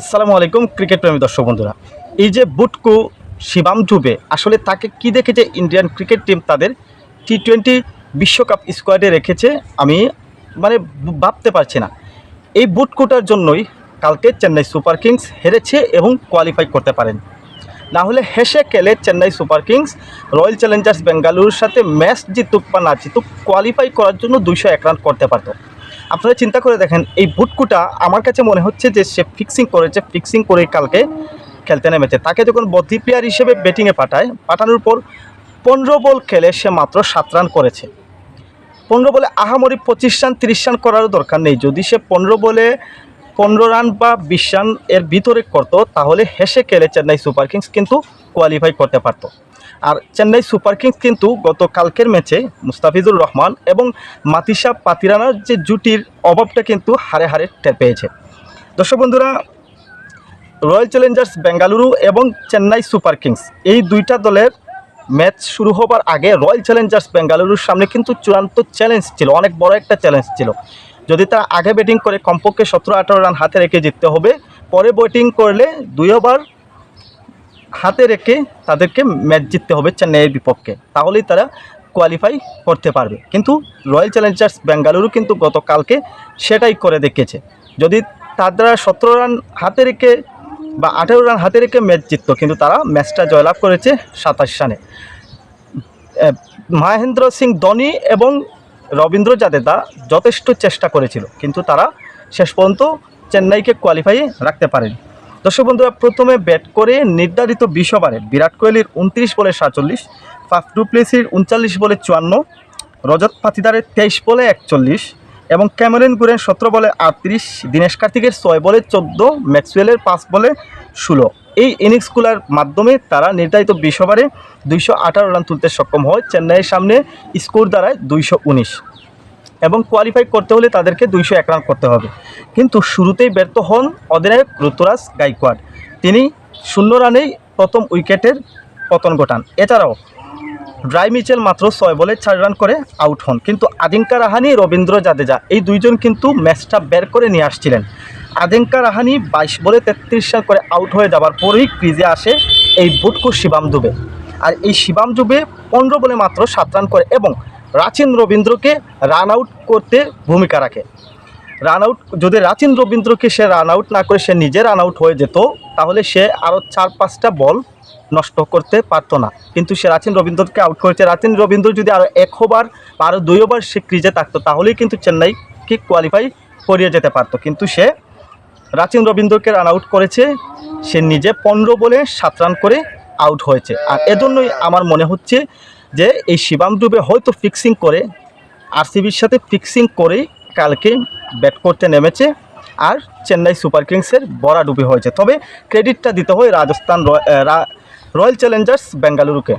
আসসালামু আলাইকুম, ক্রিকেট প্রেমী দর্শক বন্ধুরা। এই যে বুটকু শিবাম ডুবে আসলে তাকে কি দেখেছে ইন্ডিয়ান ক্রিকেট টিম তাদের টি টোয়েন্টি বিশ্বকাপ স্কোয়াডে রেখেছে, আমি মানে ভাবতে পারছি না। এই বুটকুটার জন্যই কালকে চেন্নাই সুপার কিংস হেরেছে এবং কোয়ালিফাই করতে পারেন। না হলে হেসে খেলে Chennai Super Kings, Royal Challengers বেঙ্গালুরুর সাথে ম্যাচ জিতুক বা না জিতুক কোয়ালিফাই করার জন্য দুইশো এক রান করতে পারতো। আপনারা চিন্তা করে দেখেন, এই বুটকুটা আমার কাছে মনে হচ্ছে যে সে ফিক্সিং করেছে ফিক্সিং করে কালকে খেলতে নেমেছে। তাকে যখন বদলি প্লেয়ার হিসেবে ব্যাটিংয়ে পাঠায়, পাঠানোর পর পনেরো বল খেলে সে মাত্র সাত রান করেছে। পনেরো বলে আহামরি পঁচিশ রান তিরিশ রান করারও দরকার নেই। যদি সে পনেরো বলে পনেরো রান বা বিশ রান এর ভিতরে করতো, তাহলে হেসে খেলে চেন্নাই সুপার কিংস কিন্তু কোয়ালিফাই করতে পারতো। আর চেন্নাই সুপার কিংস কিন্তু গত কালকের ম্যাচে মুস্তাফিজুর রহমান এবং মাতিসা পাতিরানার যে জুটির অভাবটা কিন্তু হারে হারে টের পেয়েছে। দর্শক বন্ধুরা, রয়্যাল চ্যালেঞ্জার্স বেঙ্গালুরু এবং চেন্নাই সুপার কিংস এই দুইটা দলের ম্যাচ শুরু হবার আগে রয়্যাল চ্যালেঞ্জার্স বেঙ্গালুরুর সামনে কিন্তু চূড়ান্ত চ্যালেঞ্জ ছিল, অনেক বড় একটা চ্যালেঞ্জ ছিল। যদি তারা আগে ব্যাটিং করে কমপক্ষে সতেরো, আঠারো রান হাতে রেখে জিততে হবে, পরে ব্যাটিং করলে দুই ওভার হাতে রেখে তাদেরকে ম্যাচ জিততে হবে চেন্নাইয়ের বিপক্ষে। তাহলেই তারা কোয়ালিফাই করতে পারবে। কিন্তু রয়্যাল চ্যালেঞ্জার্স বেঙ্গালুরু কিন্তু গতকালকে সেটাই করে দেখেছে যদি তারা সতেরো রান হাতে রেখে বা আঠেরো রান হাতে রেখে ম্যাচ জিততো, কিন্তু তারা ম্যাচটা জয়লাভ করেছে সাতাশ রানে মহেন্দ্র সিং ধোনি এবং রবীন্দ্র জাদেজা যথেষ্ট চেষ্টা করেছিল, কিন্তু তারা শেষ পর্যন্ত চেন্নাইকে কোয়ালিফাই রাখতে পারেনি। দর্শক বন্ধুরা, প্রথমে ব্যাট করে নির্ধারিত বিশ ওভারে বিরাট কোহলির উনত্রিশ বলে সাতচল্লিশ, ফাফ ডুপ্লেসির উনচল্লিশ বলে চুয়ান্ন, রজত পাতিদারের তেইশ বলে একচল্লিশ এবং ক্যামেরন গুরের সতেরো বলে আটত্রিশ, দীনেশ কার্তিকের ছয় বলে চোদ্দ, ম্যাক্সওয়েলের পাঁচ বলে ষোলো। এই ইনিংসগুলোর মাধ্যমে তারা নির্ধারিত বিশ ওভারে দুইশো আঠারো রান তুলতে সক্ষম হয়। চেন্নাইয়ের সামনে স্কোর দ্বারায় দুইশো উনিশ। এবং কোয়ালিফাই করতে হলে তাদেরকে দুইশো এক রান করতে হবে। কিন্তু শুরুতেই ব্যর্থ হন অধিনায়ক ঋতুরাজ গাইকোয়াড। তিনি শূন্য রানেই প্রথম উইকেটের পতন ঘটান। এছাড়াও, ড্রাই মিচেল মাত্র ছয় বলে চার রান করে আউট হন। কিন্তু আদিঙ্কা রাহানি, রবীন্দ্র জাদেজা এই দুইজন কিন্তু ম্যাচটা বের করে নিয়ে আসছিলেন। আদিঙ্কা রাহানি বাইশ বলে তেত্রিশ রান করে আউট হয়ে যাবার পরেই ক্রিজে আসে এই বুটকু শিবাম দুবে। আর এই শিবাম দুবে পনেরো বলে মাত্র সাত রান করে এবং রাচিন রবীন্দ্রকে রান আউট করতে ভূমিকা রাখে। রান আউট যদি রাচিন রবীন্দ্রকে সে রান আউট না করে, সে নিজে রান আউট হয়ে যেত, তাহলে সে আরও চার পাঁচটা বল নষ্ট করতে পারতো না। কিন্তু সে রাচিন রবীন্দ্রকে আউট করেছে। রাচিন রবীন্দ্র যদি আরও এক ওভার বা আরও দুই ওভার সে ক্রিজে থাকতো, তাহলেই কিন্তু চেন্নাইকে কোয়ালিফাই করিয়ে যেতে পারতো। কিন্তু সে রাচিন রবীন্দ্রকে রান আউট করেছে, সে নিজে পনেরো বলে সাত রান করে আউট হয়েছে। আর এজন্যই আমার মনে হচ্ছে যে এই শিবাম ডুবে হয়তো ফিক্সিং করে আরসিবির সাথে ফিক্সিং করেই কালকে ব্যাট করতে নেমেছে আর চেন্নাই সুপার কিংসের বড়া ডুবে হয়েছে। তবে ক্রেডিটটা দিতে হয় রাজস্থান রয়্যাল চ্যালেঞ্জার্স বেঙ্গালুরুকে।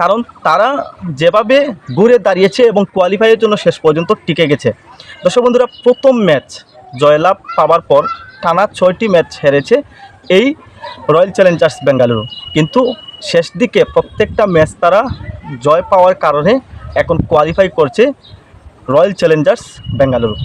কারণ তারা যেভাবে ঘুরে দাঁড়িয়েছে এবং কোয়ালিফাইয়ের জন্য শেষ পর্যন্ত টিকে গেছে। দর্শক বন্ধুরা, প্রথম ম্যাচ জয়লাভ পাওয়ার পর টানা ছয়টি ম্যাচ হেরেছে এই রয়্যাল চ্যালেঞ্জার্স বেঙ্গালুরু। কিন্তু শেষ দিকে প্রত্যেকটা ম্যাচ তারা জয় পাওয়ার কারণে এখন কোয়ালিফাই করছে রয়্যাল চ্যালেঞ্জার্স বেঙ্গালুরু